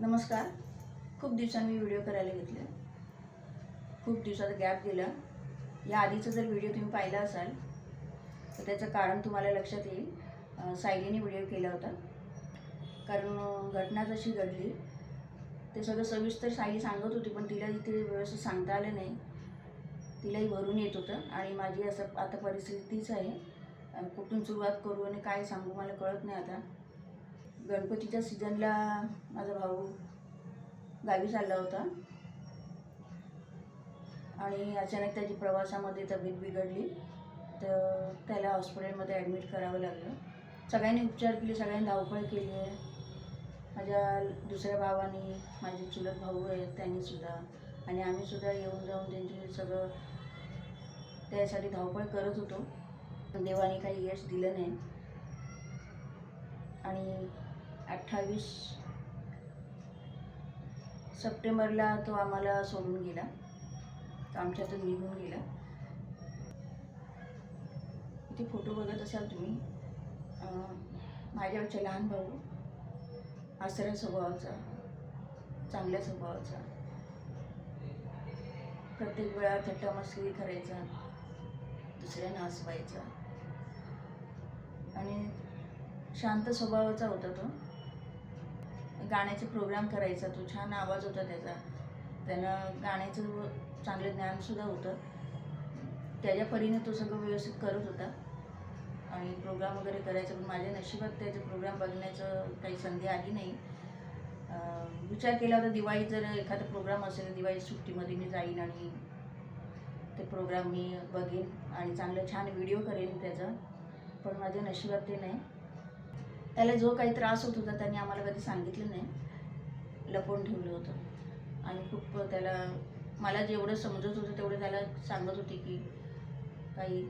नमस्कार. खूप दिवसांनी मी व्हिडिओ करायला घेतले. खूप दिवसाचा गॅप दिला या आधीचा जर व्हिडिओ तुम्ही पाहिला असाल तर त्याचं कारण तुम्हाला लक्षात येईल. सायलीने व्हिडिओ केला होता. कारण घटना जशी घडली ते सगळं सविस्तर सायली सांगत होती पण तिला इथे व्यवस्थित सांगता आलं नाही. तिलाही भरून येत होतं. आणि माझी असं आता परिस्थितीच आहे. कुठून सुरुवात करू आणि काय सांगू मला कळत नाही आता. गणपतीच्या सीझनला माझा भाऊ गावी चालला होता. आणि अचानक त्याची प्रवासामध्ये तब्येत बिघडली. तर त्याला हॉस्पिटलमध्ये ॲडमिट करावं लागलं. सगळ्यांनी उपचार केले सगळ्यांनी धावपळ केली आहे. माझ्या दुसऱ्या भावानी माझे चुलत भाऊ आहेत त्यांनीसुद्धा आणि आम्हीसुद्धा येऊन जाऊन त्यांचे सगळं त्यासाठी धावपळ करत होतो. पण देवाने काही यश दिलं नाही. आणि अठ्ठावीस सप्टेंबरला तो आम्हाला सोडून गेला. तो आमच्यातून निघून गेला. इथे फोटो बघत असाल तुम्ही. माझ्यावरच्या लहान भाऊ आसऱ्या स्वभावाचा चांगल्या स्वभावाचा. प्रत्येक वेळा थट्टा मस्करी करायचा. दुसऱ्यांना हसवायचा आणि शांत स्वभावाचा होता तो. गाण्याचे प्रोग्राम करायचा. तो छान आवाज होता त्याचा. त्यानं गाण्याचं चांगलं ज्ञानसुद्धा होतं. त्याच्या परीने तो सगळं व्यवस्थित करत होता. आणि प्रोग्राम वगैरे करायचा पण माझ्या नशिबात त्याचं प्रोग्राम बघण्याचं काही संधी आली नाही. विचार केला होता दिवाळी जर एखादा प्रोग्राम असेल दिवाळी सुट्टीमध्ये मी जाईन आणि ते प्रोग्राम मी बघेन आणि चांगलं छान व्हिडिओ करेन त्याचा. पण माझ्या नशिबात ते नाही. त्याला जो काही त्रास होत होता त्यांनी आम्हाला कधी सांगितलं नाही. लपवून ठेवलं होतं. आणि खूप त्याला मला जेवढं समजत होतं तेवढं त्याला सांगत होते की काही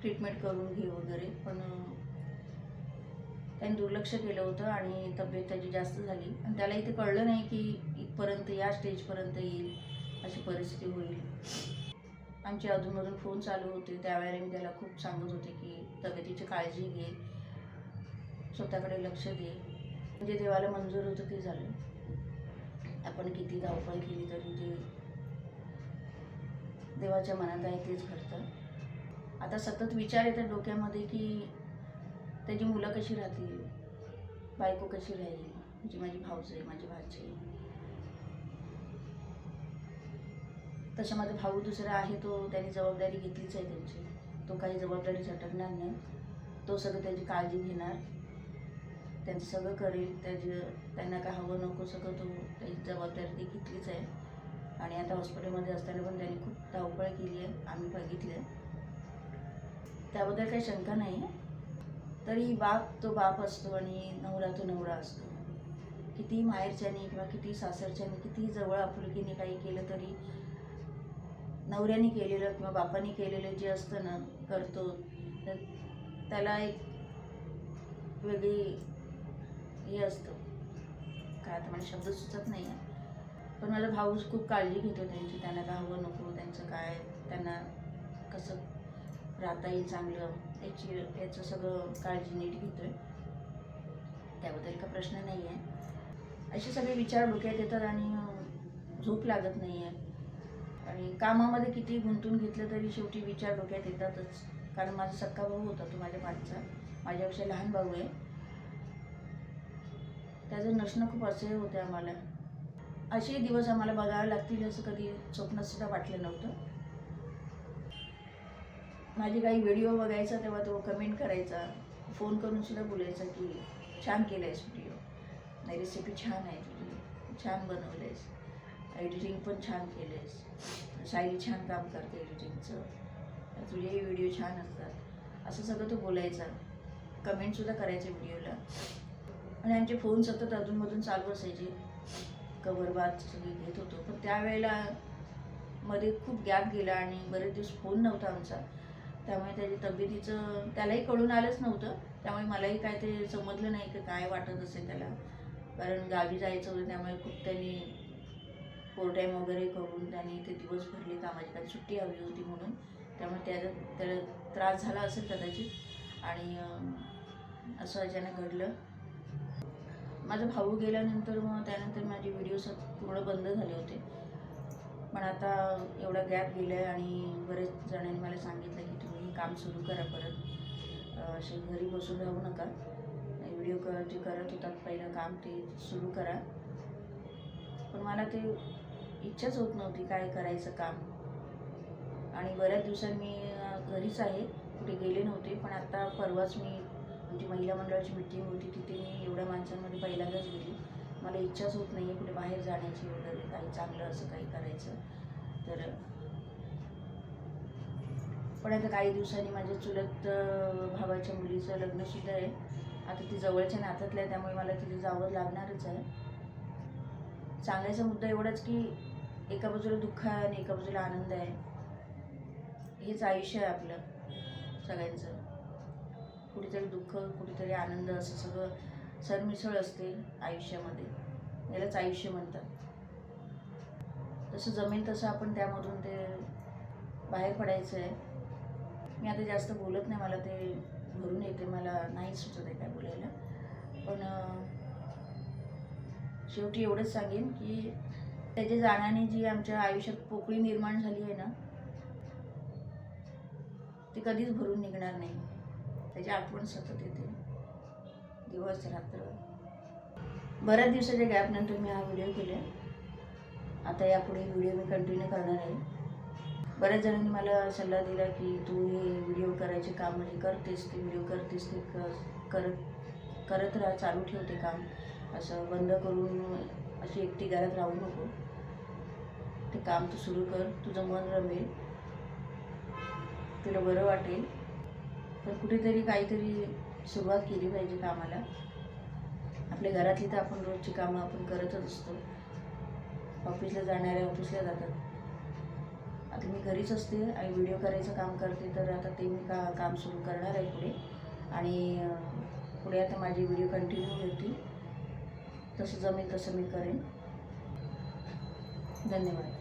ट्रीटमेंट करून घे वगैरे. पण त्याने त्यांनी दुर्लक्ष केलं होतं आणि तब्येत त्याची जास्त झाली. आणि त्याला इथे कळलं नाही की इथपर्यंत या स्टेजपर्यंत येईल अशी परिस्थिती होईल. आमचे अधूनमधून फोन चालू होते. त्यावेळेला मी त्याला खूप सांगत होते की तब्येतीची काळजी घे. स्वतःकडे लक्ष दे म्हणजे देवाला मंजूर होतं ते झालं. आपण किती धावपळ केली तरी जे देवाच्या मनात आहे तेच घडतं. आता सतत विचार येतात डोक्यामध्ये की त्याची मुलं कशी राहतील? बायको कशी राहील? म्हणजे माझी भाऊज आहे माझी भाची तशा माझा भाऊ दुसरा आहे तो त्याने जबाबदारी घेतलीच आहे त्यांची. तो काही जबाबदारी झटकणार नाही. तो सगळं त्याची काळजी घेणार. त्यांचं सगळं करेल त्याचं त्यांना काय हवं नको सगळं तो त्याची जबाबदारी ती घेतलीच आहे. आणि आता हॉस्पिटलमध्ये असताना पण त्यांनी खूप धावपळ केली आहे आम्ही बघितलं आहे त्याबद्दल काही शंका नाही. आहे तरी बाप तो बाप असतो आणि नवरा तो नवरा असतो. किती माहेरच्यानी किंवा किती सासरच्यानी किती जवळ आपुलकीने काही केलं तरी नवऱ्याने केलेलं किंवा बापाने केलेलं जे असतं ना करतो तर त्याला एक वेगळी हे असतं. काय आता मला शब्द सुचत नाही आहे पण माझा भाऊ खूप काळजी घेतो त्यांची त्यांना काय हवं नको त्यांचं काय त्यांना कसं राहता येईल चांगलं याची याचं सगळं काळजी नीट घेतो आहे त्याबद्दल का प्रश्न नाही आहे असे सगळे विचार डोक्यात येतात आणि झोप लागत नाही आहे आणि कामामध्ये किती गुंतून घेतलं तरी शेवटी विचार डोक्यात येतातच. कारण माझा सक्का भाऊ होता तो माझ्या पाठचा माझ्यापेक्षा लहान भाऊ आहे. त्याचं नसणं खूप असह्य होते आम्हाला. असे दिवस आम्हाला बघावे लागतील असं कधी स्वप्नसुद्धा वाटलं नव्हतं. माझे काही व्हिडिओ बघायचा तेव्हा तो कमेंट करायचा. फोन करून सुद्धा बोलायचा की छान केलं आहेस व्हिडिओ नाही रेसिपी छान आहे तुझी. छान बनवलं आहेस एडिटिंग पण छान केलं आहेस सायली छान काम करते एडिटिंगचं तुझेही व्हिडिओ छान असतात. असं सगळं तो बोलायचा. कमेंटसुद्धा करायचे व्हिडिओला आणि आमचे फोन सतत अधूनमधून चालू असायचे. कवर बात सगळी घेत होतो. पण त्यावेळेला मध्ये खूप गॅप गेला आणि बरेच दिवस फोन नव्हता आमचा. त्यामुळे त्याची तब्येतीचं त्यालाही कळून आलंच नव्हतं. त्यामुळे मलाही काय ते समजलं नाही की काय वाटत असेल त्याला. कारण गावी जायचं होतं त्यामुळे खूप त्यांनी टाईम वगैरे करून त्यांनी ते दिवस भरले कामाची काही सुट्टी हवी होती म्हणून. त्यामुळे त्याला त्याला त्रास झाला असेल कदाचित. आणि असं अचानक घडलं. माझा भाऊ गेल्यानंतर मग त्यानंतर माझे व्हिडिओज पूर्ण बंद झाले होते. पण आता एवढा गॅप गेला आहे आणि बरेच जणांनी मला सांगितलं की तुम्ही हे काम सुरू करा परत. असे घरी बसून राहू नका. व्हिडिओ कर जे करत होतात पहिलं काम ते सुरू करा. पण मला ते इच्छाच होत नव्हती काय करायचं काम. आणि बऱ्याच दिवसांनी मी घरीच आहे. कुठे गेले नव्हते. पण आता परवाच मी म्हणजे महिला मंडळाची मिटिंग होती तिथे मी एवढ्या माणसांमध्ये पहिल्यांदाच गेली. मला इच्छाच होत नाही आहे कुठे बाहेर जाण्याची वगैरे काही चांगलं असं काही करायचं. तर पण आता काही दिवसांनी माझ्या चुलत भावाच्या मुलीचं लग्नसुद्धा आहे. आता ती जवळच्या नात्यातल्या आहे त्यामुळे मला तिथे जावं लागणारच आहे. सांगायचा मुद्दा एवढाच की एका बाजूला दुःख आहे आणि एका बाजूला आनंद आहे. हेच आयुष्य आहे आपलं सगळ्यांचं. कुठेतरी दुःख कुठेतरी आनंद असं सगळं सरमिसळ असते आयुष्यामध्ये. यालाच आयुष्य म्हणतात. जसं जमेल तसं आपण त्यामधून ते बाहेर पडायचं आहे. मी आता जास्त बोलत नाही मला ते भरून येते मला नाही सुचत आहे काय बोलायला. पण शेवटी एवढंच सांगेन की त्याच्या जाण्याने जी आमच्या आयुष्यात पोकळी निर्माण झाली आहे ना ती कधीच भरून निघणार नाही. त्याची आठवण सतत येते. दिवस रात्र. बऱ्याच दिवसाच्या गॅपनंतर मी हा व्हिडिओ केला आता यापुढे व्हिडिओ मी कंटिन्यू करणार आहे. बऱ्याच जणांनी मला सल्ला दिला की तू हे व्हिडिओ करायचे काम म्हणजे करतेस ते व्हिडिओ करतेस ते क- करत करत राहा चालू ठेवते काम. असं बंद करून अशी एकटी घरात राहू नको. ते काम तू सुरू कर तुझं मन रमेल. तुला बरं वाटेल. तर कुठेतरी काहीतरी सुरुवात केली पाहिजे कामाला. आपल्या घरातली तर आपण रोजची कामं आपण करतच असतो. ऑफिसला जाणारे ऑफिसला जातात. आता मी घरीच असते आणि व्हिडिओ करायचं काम करते तर आता ते मी का काम सुरू करणार आहे पुढे. आणि पुढे आता माझी व्हिडिओ कंटिन्यू होती तसं जमेल तसं मी करेन. धन्यवाद.